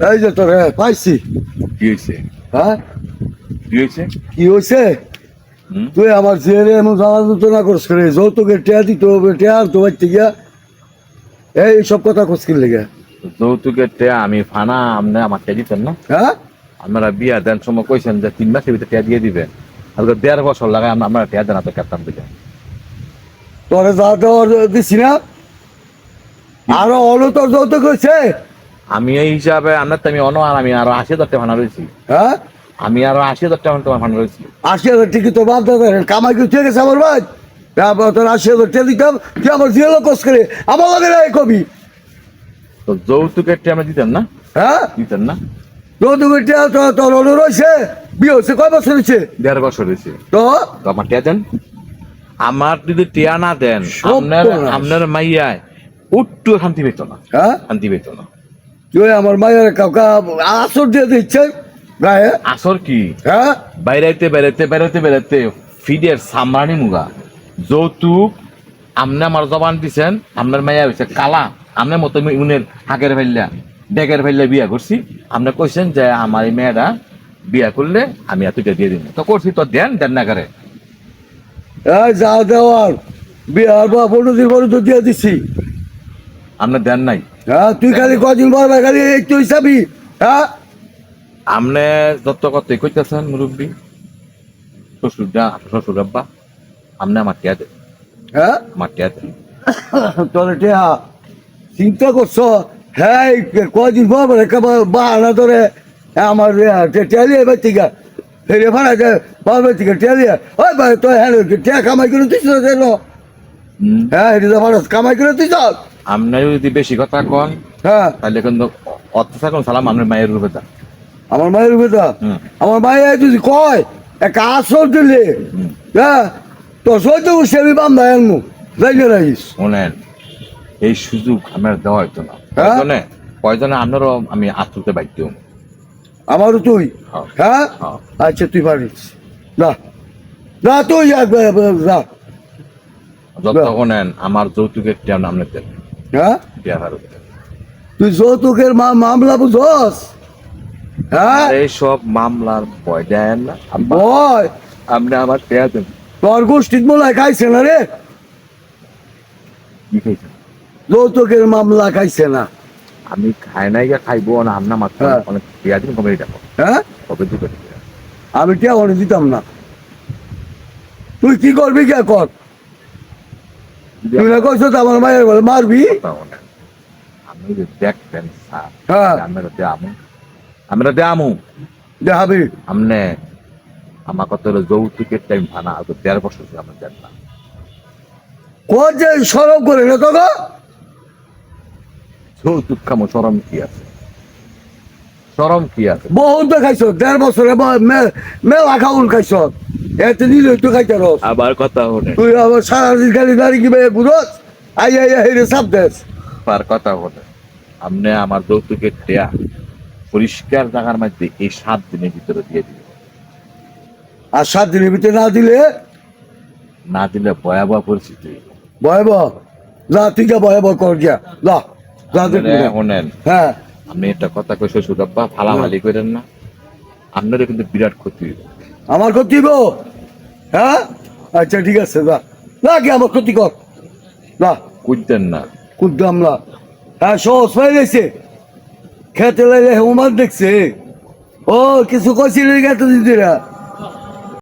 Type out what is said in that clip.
এই যে তোর পাইছি। কি হয়েছে হ্যাঁ? কি হয়েছে কি হয়েছে তুই আমার ছেলে এমন জ্বালা যন্ত্রণা করস করে যৌতুকের টেয়া দিত টেয়া তো বাড়তে গিয়া এই সব কথা কসকির লেগে? যৌতুকের টেয়া আমি ফানা আপনি আমার টেয়া দিতেন না? হ্যাঁ? আপনারা বিয়া দেন সময় কইছেন যে তিন মাসের ভিতরে টেয়া দিয়ে দিবেন আজকে দেড় বছর লাগায় আমরা আমরা টেয়া দেন তো কাটতাম দিকে তোরে যা দেওয়ার দিছি না। আরও অলো তোর যৌতুক হয়েছে আমি এই হিসাবে আপনার তো আমি অন আর আমি আরও আশি হাজার টাকা রয়েছি। হ্যাঁ? আমি আরও আশি হাজার টাকা তোমার ফানা রয়েছি। আশি হাজার টিকিট তো বাদ দাদা কামাই কি ঠিক আছে আমার ভাই। তারপর তোর আশি হাজার দিতাম তুই আমার জিয়ালো কস করে আমার লগে রায় কবি। তো যৌতুকের আমরা দিতেন না? হ্যাঁ? দিতেন না? যৌতুকের তো তোর অলো রয়েছে বিয়ে কয় বছর হয়েছে? দেড় বছর হয়েছে। তো? আমার টেয়া দেন। আমার যদি টেয়া না দেন আপনার না। আপনার মাইয়ায় উট্টু শান্তি পেত না। হ্যাঁ? শান্তি পেত না। তুই আমার মায়ের কাকা আসর দিয়ে দিচ্ছে গায়ে। আসর কি? হ্যাঁ? বাইরাইতে বেড়াইতে বেড়াইতে বেড়াইতে ফিডের সামরানি মুগা। যৌতুক আপনি আমার জবান দিছেন আপনার মাইয়া হয়েছে কালা। আপনার মতো উনের হাকের ফেললা ডেকের ফেললে বিয়া করছি। আপনি কইছেন যে আমার এই মেয়েরা বিয়া করলে আমি এতটা দিয়ে দিন তো করছি তো দেন দেন না করে। যা দেওয়ার বিহার বা পনেরো দিন পরে তো দিয়ে দিছি। আপনি দেন নাই। হ্যাঁ তুই খালি কদিন পর খালি একটু হিসাবি হ্যাঁ? আপনি যত কত কইতেছেন মুরব্বী শ্বশুরদা শ্বশুর আব্বা আপনি আমার টিয়া দেন হ্যাঁ? আমার টিয়া দেন তোর টিয়া চিন্তা করছ? হ্যাঁ কদিন পর বাহানা ধরে আমার টেলিয়ে এবার থেকে ফেরে ফাড়া যায় বাবার থেকে টেলিয়ে ওই ভাই তো হ্যাঁ টিয়া কামাই করে হুম। হ্যাঁ এটা ফাড়াস কামাই করে দিস আপনি যদি বেশি কথা কন হ্যাঁ। তাহলে কিন্তু অত্যাচার কোন সালাম আপনার মায়ের রূপে দেন আমার মায়ের বেটা হুম। আমার মায়ের যদি কয় এক আসর দিলে। হ্যাঁ তো সহ্য করছি আমি বান্ধা যাই না রাখিস শোনেন এই সুযোগ আমার দেওয়া হইতো না। হ্যাঁ? প্রয়োজনে প্রয়োজনে আপনারও আমি আত্মতে বাধ্য। আমারও তুই। হ্যাঁ। হ্যাঁ? হ্যাঁ। আচ্ছা তুই পারিস। না না তুই যা, যতক্ষণ আমার যৌতুকের টিয়া নাম দেন। হ্যাঁ? টিয়া। তুই যৌতুকের মা মামলা বুঝস? হ্যাঁ? এই সব মামলার ভয় দেন না বয় আপনি আমার টিয়া দেন। তোর গোষ্ঠীর মোলায় খাইছে না রে? কি যৌতুকের মামলা খাইছে না। আমি খাই নাই গিয়া খাইবো না আপনার মাত্র। হ্যাঁ। অনেক টিয়া দিন কমে দেখো হ্যাঁ? কবে টিয়া? আমি কে অনে দিতাম না। তুই কি করবি কে কর? না কইছ তো আমার মায়ের বলে মারবি? যে দেখতেন স্যার হ্যাঁ। আমরা দেয়ামু আমরা দেয়ামু দেখাবি আমনে আমার কত হলো যৌতুকের টাইম ভানা আর দেড় বছর ধরে আমরা দেন না। কোন যে সরব করে না তো যৌতুক খামো সরম কি আছে? সরম কি আছে? বহুত খাইছ দেড় বছরে মেলা খাউন খাইছ। এতে নিলে তুই খাইতে রস আবার কথা হলে তুই আবার সারাদিন খালি দাঁড়িয়ে কি বুঝস? আই আই আই রে সাপ দেস। আবার কথা হলে আমার যৌতুকের পরিষ্কার জায়গার মধ্যে এই সাত দিনের ভিতরে দিয়ে দিবে। আর সাত দিনের ভিতরে না দিলে? না দিলে ভয়াবহ পরিস্থিতি। ভয়াবহ? যা তুই যা ভয়াবহ কর গিয়া। যা যা। শোনেন হ্যাঁ। আপনি একটা কথা কই শ্বশুর আব্বা ফালাফালি করেন না। আপনারও কিন্তু বিরাট ক্ষতি হইবে। আমার ক্ষতি গো হ্যাঁ? আচ্ছা ঠিক আছে যা। না কি আমার ক্ষতি কর। না। কুদতেন না। কুদ্দাম না। হ্যাঁ সহজ পাই গেছে। খেতে লাইলে হুমান দেখছে। ও কিছু কছিল এতদিন ধরে?